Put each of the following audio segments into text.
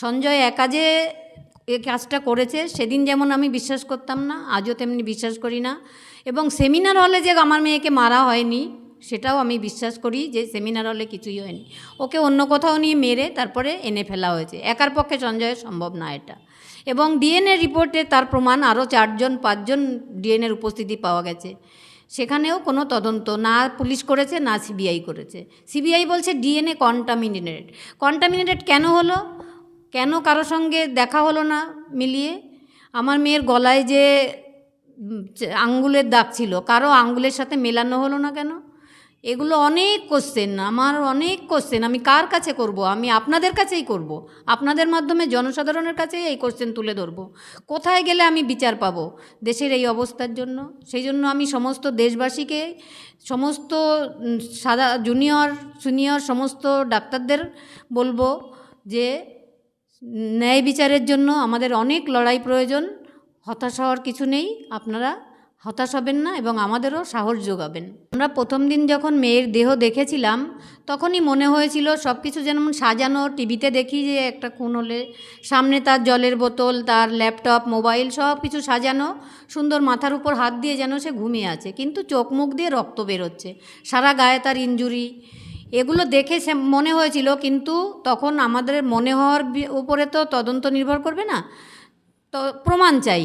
সঞ্জয় একা যে এ কাজটা করেছে, সেদিন যেমন আমি বিশ্বাস করতাম না, আজও তেমনি বিশ্বাস করি না। এবং সেমিনার হলে যে আমার মেয়েকে মারা হয়নি, সেটাও আমি বিশ্বাস করি যে সেমিনার হলে কিছুই হয়নি। ওকে অন্য কোথাও নিয়ে মেরে তারপরে এনে ফেলা হয়েছে। একার পক্ষে সঞ্জয় সম্ভব না এটা। এবং ডিএনএ রিপোর্টে তার প্রমাণ আরও চারজন, পাঁচজন ডিএনএর উপস্থিতি পাওয়া গেছে। সেখানেও কোনো তদন্ত না পুলিশ করেছে, না সিবিআই করেছে। সিবিআই বলছে ডিএনএ কন্টামিনেটেড। কন্টামিনেটেড কেন হলো? কেন কারও সঙ্গে দেখা হলো না মিলিয়ে? আমার মেয়ের গলায় যে আঙ্গুলের দাগ ছিল, কারও আঙ্গুলের সাথে মেলানো হলো না কেন? এগুলো অনেক কোশ্চেন আমার অনেক কোশ্চেন আমি কার কাছে করব? আমি আপনাদের কাছেই করব। আপনাদের মাধ্যমে জনসাধারণের কাছেই এই কোশ্চেন তুলে ধরবো। কোথায় গেলে আমি বিচার পাবো? দেশের এই অবস্থার জন্য। সেই জন্য আমি সমস্ত দেশবাসীকে, সমস্ত সাদা জুনিয়র সিনিয়র সমস্ত ডাক্তারদের বলব যে ন্যায় বিচারের জন্য আমাদের অনেক লড়াই প্রয়োজন। হতাশ হওয়ার কিছু নেই। আপনারা হতাশ হবেন না এবং আমাদেরও সাহস যোগাবেন। আমরা প্রথম দিন যখন মেয়ের দেহ দেখেছিলাম, তখনই মনে হয়েছিল সব কিছু যেমন সাজানো, টিভিতে দেখি যে একটা খুন হলে সামনে তার জলের বোতল, তার ল্যাপটপ, মোবাইল সব কিছু সাজানো, সুন্দর মাথার উপর হাত দিয়ে যেন সে ঘুমিয়ে আছে। কিন্তু চোখ মুখ দিয়ে রক্ত বেরোচ্ছে। সারা গায়ে তার ইঞ্জুরি এগুলো দেখে সে মনে হয়েছিল, কিন্তু তখন আমাদের মনে হওয়ার উপরে তো তদন্ত নির্ভর করবে না। তো প্রমাণ চাই।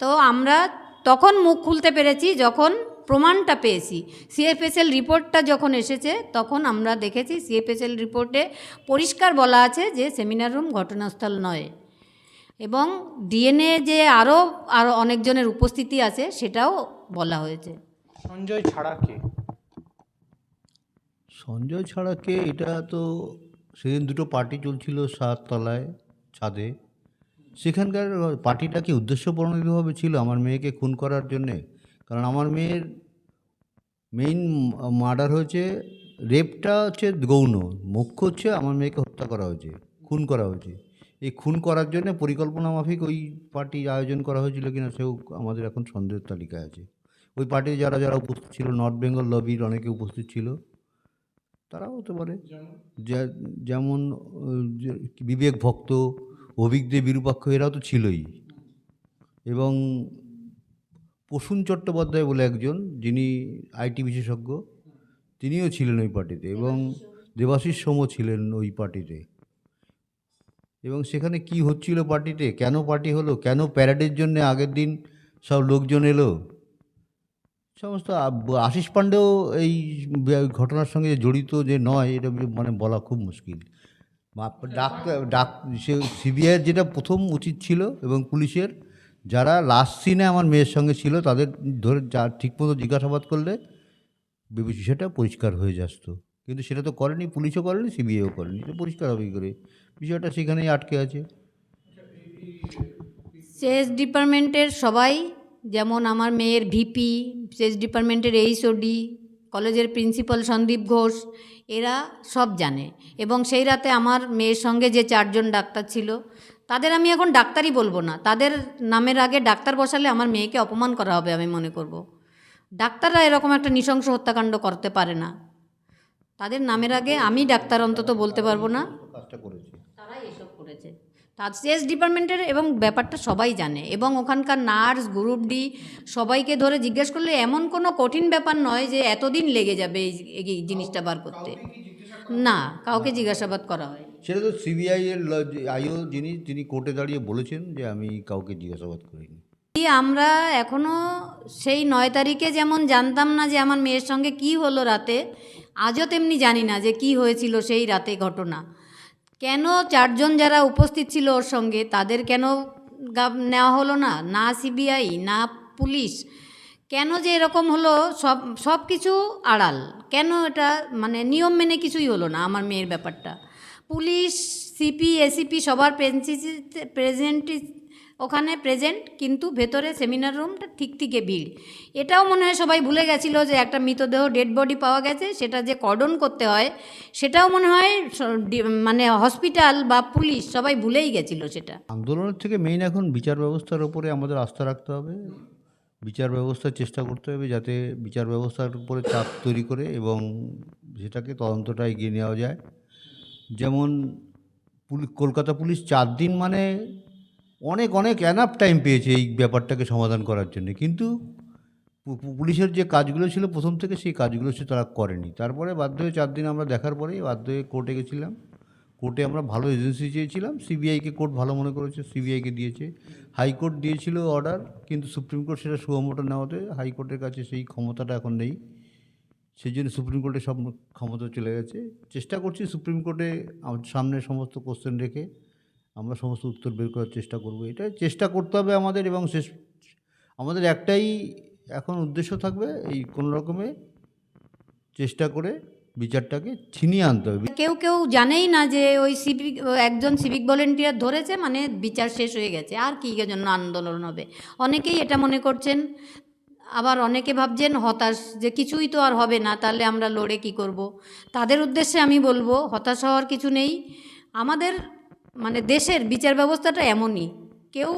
তো আমরা তখন মুখ খুলতে পেরেছি, যখন প্রমাণটা পেয়েছি। সিএফএসএল রিপোর্টটা যখন এসেছে, তখন আমরা দেখেছি সিএফএসএল রিপোর্টে পরিষ্কার বলা আছে যে সেমিনার রুম ঘটনাস্থল নয়। এবং ডিএনএ যে আরও আরও অনেকজনের উপস্থিতি আছে, সেটাও বলা হয়েছে। সঞ্জয় ছাড়া কে? সঞ্জয় ছাড়া কে? এটা তো সেদিন দুটো পার্টি চলছিল সাততলায় ছাদে। সেখানকার পার্টিটা কি উদ্দেশ্যপ্রণোদিতভাবে ছিল আমার মেয়েকে খুন করার জন্যে? কারণ আমার মেয়ের মেইন মার্ডার হয়েছে রেপটা হচ্ছে গৌণ মুখ্য হচ্ছে আমার মেয়েকে হত্যা করা হয়েছে, খুন করা হয়েছে। এই খুন করার জন্য পরিকল্পনা মাফিক ওই পার্টি আয়োজন করা হয়েছিল কিনা সেও আমাদের এখন সন্দেহের তালিকায় আছে। ওই পার্টিতে যারা যারা উপস্থিত ছিল নর্থ বেঙ্গল লবির অনেকে উপস্থিত ছিল। তারাও হতে পারে। যেমন? বিবেক ভক্ত অভিজ্ঞ বিরূপাক্ষ এরাও তো ছিলই। এবং প্রসূন চট্টোপাধ্যায় বলে একজন যিনি আইটি বিশেষজ্ঞ তিনিও ছিলেন ওই পার্টিতে এবং দেবাশিস সোমও। ছিলেন ওই পার্টিতে। এবং সেখানে কি হচ্ছিল পার্টিতে? কেন পার্টি হলো? কেন প্যারেডের জন্য আগের দিন সব লোকজন এলো? সমস্ত আশিস পাণ্ডেও এই ঘটনার সঙ্গে জড়িত যে নয়, এটা মানে বলা খুব মুশকিল। ডাক ডাক, সে সিবিআইয়ের যেটা প্রথম উচিত ছিল এবং পুলিশের, যারা লাস্ট সিনে আমার মেয়ের সঙ্গে ছিল, তাদের ধরে যা ঠিকমতো জিজ্ঞাসাবাদ করলে বিষয়টা পরিষ্কার হয়ে যাচ্ত। কিন্তু সেটা তো করেনি, পুলিশও করেনি, সিবিআইও করেনি এটা পরিষ্কার হবে কী করে? বিষয়টা সেখানেই আটকে আছে। সেচ ডিপার্টমেন্টের সবাই যেমন আমার মেয়ের ভিপি সেচ ডিপার্টমেন্টের এইচওডি কলেজের প্রিন্সিপাল সন্দীপ ঘোষ, এরা সব জানে। এবং সেই রাতে আমার মেয়ের সঙ্গে যে চারজন ডাক্তার ছিল, তাদের আমি এখন ডাক্তারই বলব না। তাদের নামের আগে ডাক্তার বসালে আমার মেয়েকে অপমান করা হবে আমি মনে করব। ডাক্তাররা এরকম একটা নৃশংস হত্যাকাণ্ড করতে পারে না। তাদের নামের আগে আমি ডাক্তার অন্তত বলতে পারব না। তারাই এসব করেছে। তার সেচ ডিপার্টমেন্টের এবং ব্যাপারটা সবাই জানে এবং ওখানকার নার্স গ্রুপ ডি সবাইকে ধরে জিজ্ঞেস করলে এমন কোনো কঠিন ব্যাপার নয় যে এতদিন লেগে যাবে এই এই জিনিসটা বার করতে। না কাউকে জিজ্ঞাসাবাদ করা হয়। সেটা তো সিবিআই এর আইও যিনি তিনি কোর্টে দাঁড়িয়ে বলেছেন যে আমি কাউকে জিজ্ঞাসাবাদ করিনি। কি আমরা এখনও সেই নয় তারিখে যেমন জানতাম না যে আমার মেয়ের সঙ্গে কি হলো রাতে আজও তেমনি জানি না যে কি হয়েছিল সেই রাতে ঘটনা। কেন চারজন যারা উপস্থিত ছিল ওর সঙ্গে, তাদের কেন নেওয়া হলো না? না সিবিআই, না পুলিশ। কেন যে এরকম হলো, সব সব কিছু আড়াল। কেন এটা মানে নিয়ম মেনে কিছুই হলো না আমার মেয়ের ব্যাপারটা? পুলিশ, সিপি, এসিপি সবার প্রেজেন্ট ওখানে প্রেজেন্ট কিন্তু ভেতরে সেমিনার রুমটা ঠিক থেকে ভিড় এটাও মনে হয় সবাই ভুলে গেছিল যে একটা মৃতদেহ ডেড বডি পাওয়া গেছে, সেটা যে কর্ডন করতে হয়, সেটাও মনে হয় মানে হসপিটাল বা পুলিশ সবাই ভুলেই গেছিল সেটা। আন্দোলনের থেকে মেইন এখন বিচার ব্যবস্থার উপরে আমাদের আস্থা রাখতে হবে। বিচার ব্যবস্থার চেষ্টা করতে হবে যাতে বিচার ব্যবস্থার উপরে চাপ তৈরি করে এবং সেটাকে তদন্তটা এগিয়ে নেওয়া যায়। যেমন কলকাতা পুলিশ চার দিন মানে অনেক অনেক অ্যানাফ টাইম পেয়েছে এই ব্যাপারটাকে সমাধান করার জন্য। কিন্তু পুলিশের যে কাজগুলো ছিল প্রথম থেকে সেই কাজগুলো সে তারা করেনি। তারপরে বাধ্য হয়ে চার দিন আমরা দেখার পরেই বাধ্য হয়ে কোর্টে গেছিলাম। কোর্টে আমরা ভালো এজেন্সি চেয়েছিলাম। সিবিআইকে কোর্ট ভালো মনে করেছে সিবিআইকে দিয়েছে। হাইকোর্ট দিয়েছিল অর্ডার কিন্তু সুপ্রিম কোর্ট সেটা সুমোটো নেওয়াতে হাইকোর্টের কাছে সেই ক্ষমতাটা এখন নেই। সেই জন্য সুপ্রিম কোর্টে সব ক্ষমতা চলে গেছে। চেষ্টা করছি সুপ্রিম কোর্টে সামনে সমস্ত কোশ্চেন রেখে আমরা সমস্ত উত্তর বের করার চেষ্টা করব। এটা চেষ্টা করতে হবে আমাদের এবং শেষ, আমাদের একটাই এখন উদ্দেশ্য থাকবে এই কোনো রকমে চেষ্টা করে বিচারটাকে ছিনিয়ে আনতে হবে। কেউ কেউ জানেই না যে ওই সিভিক একজন সিভিক ভলেন্টিয়ার ধরেছে মানে বিচার শেষ হয়ে গেছে, আর কী জন্য আন্দোলন হবে? অনেকেই এটা মনে করছেন, আবার অনেকে ভাবছেন হতাশ যে কিছুই তো আর হবে না, তাহলে আমরা লড়ে কি করব। তাদের উদ্দেশ্যে আমি বলব, হতাশ হওয়ার কিছু নেই। আমাদের মানে দেশের বিচার ব্যবস্থাটা এমনই। কেউ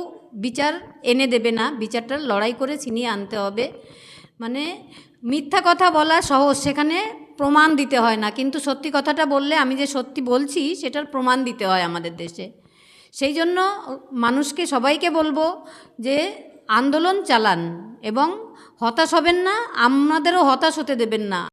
বিচার এনে দেবে না, বিচারটা লড়াই করে ছিনিয়ে আনতে হবে। মানে মিথ্যা কথা বলা সহজ, সেখানে প্রমাণ দিতে হয় না। কিন্তু সত্যি কথাটা বললে, আমি যে সত্যি বলছি, সেটার প্রমাণ দিতে হয় আমাদের দেশে। সেই জন্য মানুষকে সবাইকে বলব যে আন্দোলন চালান এবং হতাশ হবেন না, আমাদেরও হতাশ হতে দেবেন না।